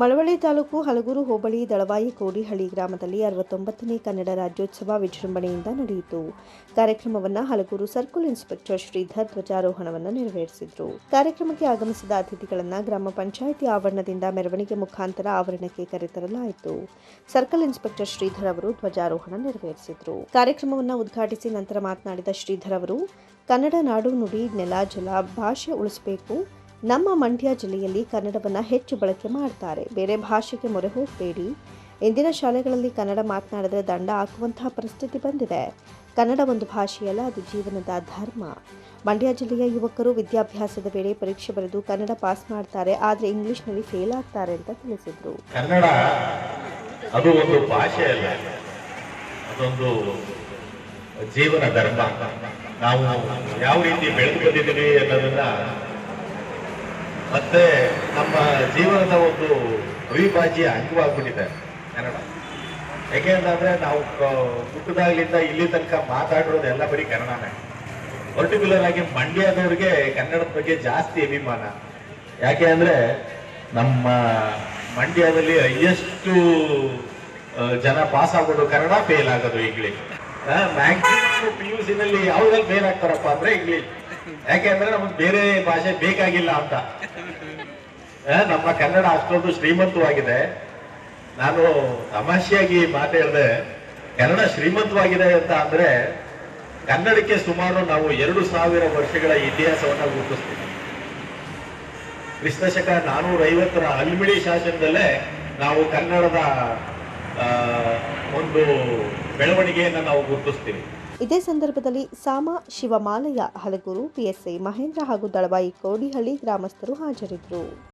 ಮಳವಳ್ಳಿ ತಾಲೂಕು ಹಲಗೂರು ಹೋಬಳಿ ದಳವಾಯಿ ಕೋಡಿಹಳ್ಳಿ ಗ್ರಾಮದಲ್ಲಿ ಅರವತ್ತೊಂಬತ್ತನೇ ಕನ್ನಡ ರಾಜ್ಯೋತ್ಸವ ವಿಜೃಂಭಣೆಯಿಂದ ನಡೆಯಿತು. ಕಾರ್ಯಕ್ರಮವನ್ನು ಹಲಗೂರು ಸರ್ಕಲ್ ಇನ್ಸ್ಪೆಕ್ಟರ್ ಶ್ರೀಧರ್ ಧ್ವಜಾರೋಹಣವನ್ನು ನೆರವೇರಿಸಿದರು. ಕಾರ್ಯಕ್ರಮಕ್ಕೆ ಆಗಮಿಸಿದ ಅತಿಥಿಗಳನ್ನು ಗ್ರಾಮ ಪಂಚಾಯಿತಿ ಆವರಣದಿಂದ ಮೆರವಣಿಗೆ ಮುಖಾಂತರ ಆವರಣಕ್ಕೆ ಕರೆತರಲಾಯಿತು. ಸರ್ಕಲ್ ಇನ್ಸ್ಪೆಕ್ಟರ್ ಶ್ರೀಧರ್ ಅವರು ಧ್ವಜಾರೋಹಣ ನೆರವೇರಿಸಿದರು. ಕಾರ್ಯಕ್ರಮವನ್ನು ಉದ್ಘಾಟಿಸಿ ನಂತರ ಮಾತನಾಡಿದ ಶ್ರೀಧರ್ ಅವರು, ಕನ್ನಡ ನಾಡು ನುಡಿ ನೆಲ ಜಲ ಭಾಷೆ ಉಳಿಸಬೇಕು ನಮ್ಮ ಮಂಡ್ಯ ಜಿಲ್ಲೆಯಲ್ಲಿ ಕನ್ನಡವನ್ನು ಹೆಚ್ಚು ಬಳಕೆ ಮಾಡ್ತಾರೆ. ಬೇರೆ ಭಾಷೆಗೆ ಮೊರೆ ಹೋಗಬೇಡಿ. ಇಂದಿನ ಶಾಲೆಗಳಲ್ಲಿ ಕನ್ನಡ ಮಾತನಾಡಿದರೆ ದಂಡ ಹಾಕುವಂತಹ ಪರಿಸ್ಥಿತಿ ಬಂದಿದೆ. ಕನ್ನಡ ಒಂದು ಭಾಷೆಯಲ್ಲ, ಅದು ಜೀವನದ ಧರ್ಮ. ಮಂಡ್ಯ ಜಿಲ್ಲೆಯ ಯುವಕರು ವಿದ್ಯಾಭ್ಯಾಸದ ವೇಳೆ ಪರೀಕ್ಷೆ ಬರೆದು ಕನ್ನಡ ಪಾಸ್ ಮಾಡ್ತಾರೆ, ಆದರೆ ಇಂಗ್ಲಿಷ್ನಲ್ಲಿ ಫೇಲ್ ಆಗ್ತಾರೆ ಅಂತ ತಿಳಿಸಿದರು. ಕನ್ನಡ ಅದು ಒಂದು ಭಾಷೆ ಅಲ್ಲ. ಅದೊಂದು ಜೀವನ ಧರ್ಮ. ನಾವು ಯಾವ ರೀತಿ ಬೆಳೆದು ಬಂದಿದ್ದೀವಿ ಅನ್ನೋದನ್ನ ಮತ್ತೆ ನಮ್ಮ ಜೀವನದ ಒಂದು ಅವಿಭಾಜ್ಯ ಅಂಗವಾಗ್ಬಿಟ್ಟಿದೆ ಕನ್ನಡ. ಯಾಕೆ ಅಂತಂದ್ರೆ ನಾವು ಹುಟ್ಟದಾಗ್ಲಿಂದ ಇಲ್ಲಿ ತನಕ ಮಾತಾಡಿರೋದು ಎಲ್ಲ ಬರೀ ಕನ್ನಡನೇ. ಪರ್ಟಿಕ್ಯುಲರ್ ಆಗಿ ಮಂಡ್ಯದವ್ರಿಗೆ ಕನ್ನಡದ ಬಗ್ಗೆ ಜಾಸ್ತಿ ಅಭಿಮಾನ. ಯಾಕೆ ಅಂದ್ರೆ ನಮ್ಮ ಮಂಡ್ಯದಲ್ಲಿ ಹೈಯೆಸ್ಟ್ ಜನ ಪಾಸ್ ಆಗೋದು ಕನ್ನಡ, ಫೇಲ್ ಆಗೋದು ಈಗಲೇ ಮ್ಯಾಕ್ಸಿಮಮ್ ಪಿ ಯು ನಲ್ಲಿ ಯಾವ್ದ್ರಲ್ಲಿ ಫೇಲ್ ಆಗ್ತಾರಪ್ಪ ಅಂದ್ರೆ ಇಂಗ್ಲಿಷ್ ಯಾಕೆಂದ್ರೆ ನಮಗೆ ಬೇರೆ ಭಾಷೆ ಬೇಕಾಗಿಲ್ಲ ಅಂತ. ನಮ್ಮ ಕನ್ನಡ ಅಷ್ಟೊಂದು ಶ್ರೀಮಂತವಾಗಿದೆ. ನಾನು ತಮಾಷೆಯಾಗಿ ಮಾತಾಡಿದೆ ಕನ್ನಡ ಶ್ರೀಮಂತವಾಗಿದೆ ಅಂತ ಅಂದ್ರೆ ಕನ್ನಡಕ್ಕೆ ಸುಮಾರು ನಾವು ಎರಡು ಸಾವಿರ ವರ್ಷಗಳ ಇತಿಹಾಸವನ್ನ ಗುರುತಿಸ್ತೀವಿ ಕ್ರಿಸ್ತಶಕ ನಾನೂರ ಐವತ್ತರ ಅಲ್ಮಿಡಿ ಶಾಸನದಲ್ಲೇ ನಾವು ಕನ್ನಡದ ಒಂದು ಬೆಳವಣಿಗೆಯನ್ನ ನಾವು ಗುರುತಿಸ್ತೀವಿ. ಇದೇ ಸಂದರ್ಭದಲ್ಲಿ ಸಾಮ, ಶಿವಮಾಲಯ ಹಲಗೂರು ಪಿಎಸ್ಐ ಮಹೇಂದ್ರ ಹಾಗೂ ದಳವಾಯಿ ಕೋಡಿಹಳ್ಳಿ ಗ್ರಾಮಸ್ಥರು ಹಾಜರಿದ್ದರು.